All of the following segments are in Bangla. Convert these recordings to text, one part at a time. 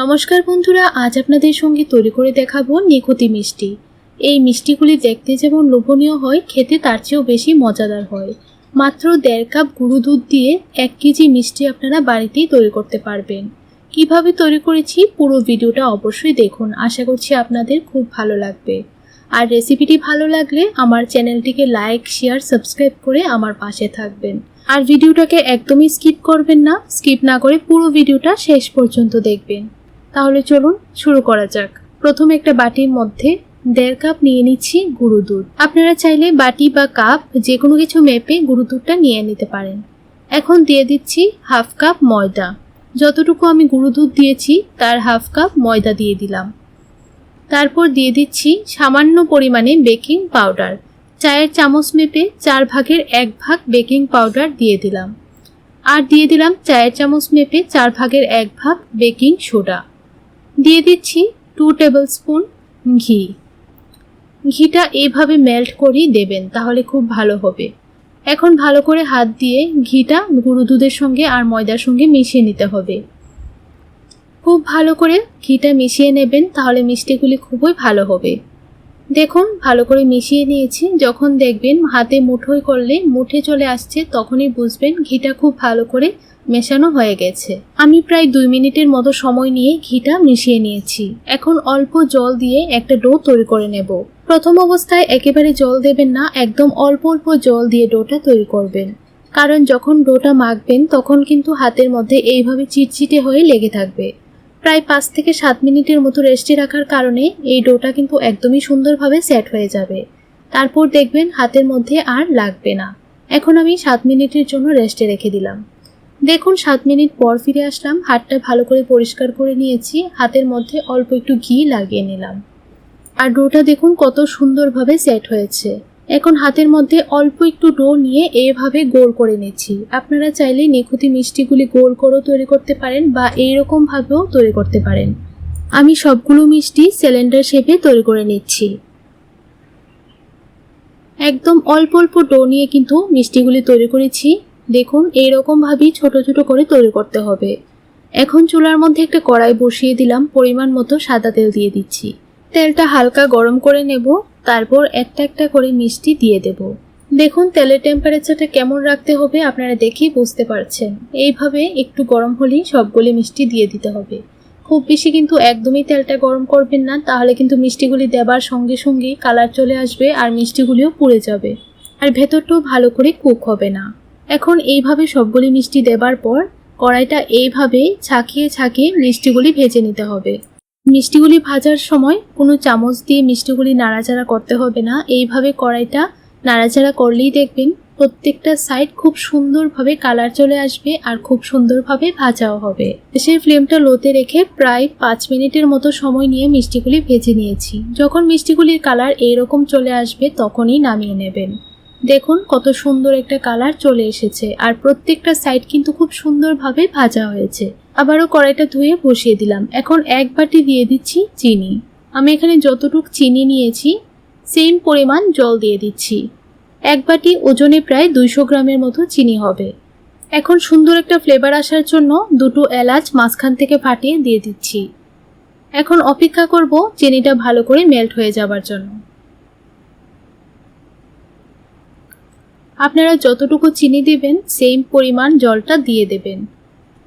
নমস্কার বন্ধুরা, আজ আপনাদের সঙ্গে তৈরি করে দেখাবো নিখুতি মিষ্টি। এই মিষ্টিগুলি দেখতে যেমন লোভনীয় হয়, খেতে তার চেয়েও বেশি মজাদার হয়। মাত্র দেড় কাপ গুঁড়ো দুধ দিয়ে এক কেজি মিষ্টি আপনারা বাড়িতেই তৈরি করতে পারবেন। কীভাবে তৈরি করেছি পুরো ভিডিওটা অবশ্যই দেখুন। আশা করছি আপনাদের খুব ভালো লাগবে। আর রেসিপিটি ভালো লাগলে আমার চ্যানেলটিকে লাইক, শেয়ার, সাবস্ক্রাইব করে আমার পাশে থাকবেন। আর ভিডিওটাকে একদমই স্কিপ করবেন না, স্কিপ না করে পুরো ভিডিওটা শেষ পর্যন্ত দেখবেন। তাহলে চলুন শুরু করা যাক। প্রথমে একটা বাটির মধ্যে দেড় কাপ নিয়ে নিচ্ছি গুঁড়ো দুধ। আপনারা চাইলে বাটি বা কাপ যে কোনো কিছু মেপে গুঁড়ো দুধটা নিয়ে নিতে পারেন। এখন দিয়ে দিচ্ছি হাফ কাপ ময়দা। যতটুকু আমি গুঁড়ো দুধ দিয়েছি, তার হাফ কাপ ময়দা দিয়ে দিলাম। তারপর দিয়ে দিচ্ছি সামান্য পরিমাণে বেকিং পাউডার। চায়ের চামচ মেপে চার ভাগের এক ভাগ বেকিং পাউডার দিয়ে দিলাম। আর দিয়ে দিলাম চায়ের চামচ মেপে চার ভাগের এক ভাগ বেকিং সোডা। দিয়ে দিচ্ছি টু টেবিল স্পুন ঘি। ঘিটা এইভাবে মেল্ট করেই দেবেন, তাহলে খুব ভালো হবে। এখন ভালো করে হাত দিয়ে ঘিটা গুঁড়ো দুধের সঙ্গে আর ময়দার সঙ্গে মিশিয়ে নিতে হবে। খুব ভালো করে ঘিটা মিশিয়ে নেবেন, তাহলে মিষ্টিগুলি খুবই ভালো হবে। দেখুন, ভালো করে মিশিয়ে নিয়েছি। যখন দেখবেন হাতে মুঠোই করলে মুঠে চলে আসছে, তখনই বুঝবেন ঘিটা খুব ভালো করে মেশানো হয়ে গেছে। আমি প্রায় দুই মিনিটের মতো সময় নিয়ে ঘিটা মিশিয়ে নিয়েছি। এখন অল্প জল দিয়ে একটা ডো তৈরি করে নেব। প্রথম অবস্থায় একেবারে জল দেবেন না, একদম অল্প অল্প জল দিয়ে ডোটা তৈরি করবেন। কারণ যখন ডোটা মাখবেন, তখন কিন্তু হাতের মধ্যে এইভাবে চিটচিটে হয়ে লেগে থাকবে। প্রায় পাঁচ থেকে সাত মিনিটের মতো রেস্টে রাখার কারণে এই ডোটা কিন্তু একদমই সুন্দরভাবে সেট হয়ে যাবে। তারপর দেখবেন হাতের মধ্যে আর লাগবে না। এখন আমি সাত মিনিটের জন্য রেস্টে রেখে দিলাম। দেখুন, সাত মিনিট পর ফিরে আসলাম, হাতটা ভালো করে পরিষ্কার করে নিয়েছি, হাতের মধ্যে অল্প একটু ঘি লাগিয়ে নিলাম। আর ডোটা দেখুন কত সুন্দরভাবে সেট হয়েছে। এখন হাতের মধ্যে অল্প একটু ডো নিয়ে এভাবে গোল করে নিচ্ছি। আপনারা চাইলে নিখুঁতি মিষ্টিগুলি গোল করেও তৈরি করতে পারেন বা এইরকম ভাবেও তৈরি করতে পারেন। আমি সবগুলো মিষ্টি সিলিন্ডার শেপে তৈরি করে নিচ্ছি। একদম অল্প অল্প ডো নিয়ে কিন্তু মিষ্টিগুলি তৈরি করেছি। দেখুন, এইরকমভাবেই ছোট ছোট করে তৈরি করতে হবে। এখন চুলার মধ্যে একটা কড়াই বসিয়ে দিলাম, পরিমাণ মতো সাদা তেল দিয়ে দিচ্ছি। তেলটা হালকা গরম করে নেব, তারপর একটা একটা করে মিষ্টি দিয়ে দেব। দেখুন তেলের টেম্পারেচারটা কেমন রাখতে হবে, আপনারা দেখেই বুঝতে পারছেন। এইভাবে একটু গরম হলেই সবগুলি মিষ্টি দিয়ে দিতে হবে। খুব বেশি কিন্তু একদমই তেলটা গরম করবেন না, তাহলে কিন্তু মিষ্টিগুলি দেবার সঙ্গে সঙ্গেই কালার চলে আসবে আর মিষ্টিগুলিও পুড়ে যাবে। আর ভেতরটাও ভালো করে কুক হবে না। এখন এইভাবে সবগুলি মিষ্টি দেবার পর কড়াইটা এইভাবে ছাকিয়ে ছাকিয়ে মিষ্টিগুলি ভেজে নিতে হবে। মিষ্টিগুলি ভাজার সময় কোনো চামচ দিয়ে মিষ্টিগুলি নাড়াচাড়া করতে হবে না। এইভাবে কড়াইটা নাড়াচাড়া করলেই দেখবেন প্রত্যেকটা সাইড খুব সুন্দরভাবে কালার চলে আসবে আর খুব সুন্দরভাবে ভাজাও হবে। সেই ফ্লেমটা লোতে রেখে প্রায় পাঁচ মিনিটের মতো সময় নিয়ে মিষ্টিগুলি ভেজে নিয়েছি। যখন মিষ্টিগুলির কালার এইরকম চলে আসবে তখনই নামিয়ে নেবেন। দেখুন কত সুন্দর একটা কালার চলে এসেছে আর প্রত্যেকটা সাইড কিন্তু খুব সুন্দরভাবে ভাজা হয়েছে। আবারও কড়াইটা ধুয়ে বসিয়ে দিলাম। এখন এক বাটি দিয়ে দিচ্ছি চিনি। আমি এখানে যতটুক চিনি নিয়েছি সেম পরিমাণ জল দিয়ে দিচ্ছি। এক বাটি ওজনে প্রায় দুইশো গ্রামের মতো চিনি হবে। এখন সুন্দর একটা ফ্লেভার আসার জন্য দুটো এলাচ মাঝখান থেকে ফাটিয়ে দিয়ে দিচ্ছি। এখন অপেক্ষা করব চিনিটা ভালো করে মেল্ট হয়ে যাবার জন্য। আপনারা যতটুকু চিনি দেবেন সেম পরিমাণ জলটা দিয়ে দেবেন।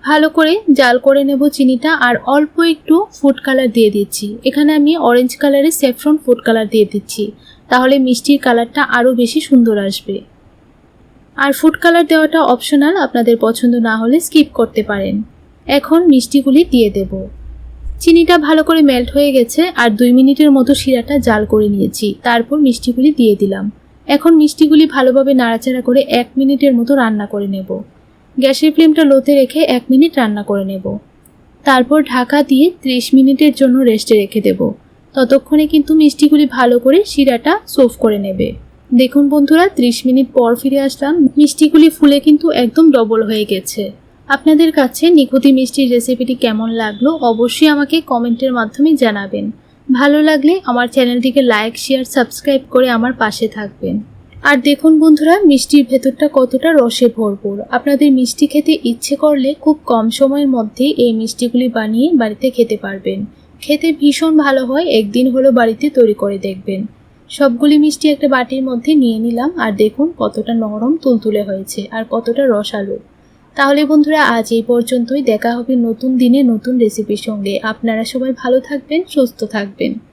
ভালো করে জাল করে নেব চিনিটা আর অল্প একটু ফুড কালার দিয়ে দিচ্ছি। এখানে আমি অরেঞ্জ কালারের স্যাফরন ফুড কালার দিয়ে দিচ্ছি। তাহলে মিষ্টির কালারটা আরও বেশি সুন্দর আসবে। আর ফুড কালার দেওয়াটা অপশনাল আপনাদের পছন্দ না হলে স্কিপ করতে পারেন। এখন মিষ্টিগুলি দিয়ে দেব। চিনিটা ভালো করে মেল্ট হয়ে গেছে আর দুই মিনিটের মতো শিরাটা জাল করে নিয়েছি। তারপর মিষ্টিগুলি দিয়ে দিলাম। এখন মিষ্টিগুলি ভালোভাবে নাড়াচাড়া করে এক মিনিটের মতো রান্না করে নেব। গ্যাসের ফ্লেমটা লোতে রেখে এক মিনিট রান্না করে নেব। তারপর ঢাকা দিয়ে ত্রিশ মিনিটের জন্য রেস্টে রেখে দেব। ততক্ষণে কিন্তু মিষ্টিগুলি ভালো করে শিরাটা সোফ করে নেবে। দেখুন বন্ধুরা, ত্রিশ মিনিট পর ফিরে আসলাম। মিষ্টিগুলি ফুলে কিন্তু একদম ডবল হয়ে গেছে। আপনাদের কাছে নিখুঁতি মিষ্টির রেসিপিটি কেমন লাগল অবশ্যই আমাকে কমেন্টের মাধ্যমে জানাবেন। ভালো লাগলে আমার চ্যানেলটিকে লাইক, শেয়ার, সাবস্ক্রাইব করে আমার পাশে থাকবেন। আর দেখুন বন্ধুরা, মিষ্টির ভেতরটা কতটা রসে ভরপুর। আপনাদের মিষ্টি খেতে ইচ্ছে করলে খুব কম সময়ের মধ্যে এই মিষ্টিগুলি বানিয়ে বাড়িতে খেতে পারবেন। খেতে ভীষণ ভালো হয়, একদিন হলো বাড়িতে তৈরি করে দেখবেন। সবগুলি মিষ্টি একটা বাটির মধ্যে নিয়ে নিলাম আর দেখুন কতটা নরম তুলতুলে হয়েছে আর কতটা রসালো। তাহলে বন্ধুরা, আজ এই পর্যন্তই। দেখা হবে নতুন দিনে নতুন রেসিপির সঙ্গে। আপনারা সবাই ভালো থাকবেন, সুস্থ থাকবেন।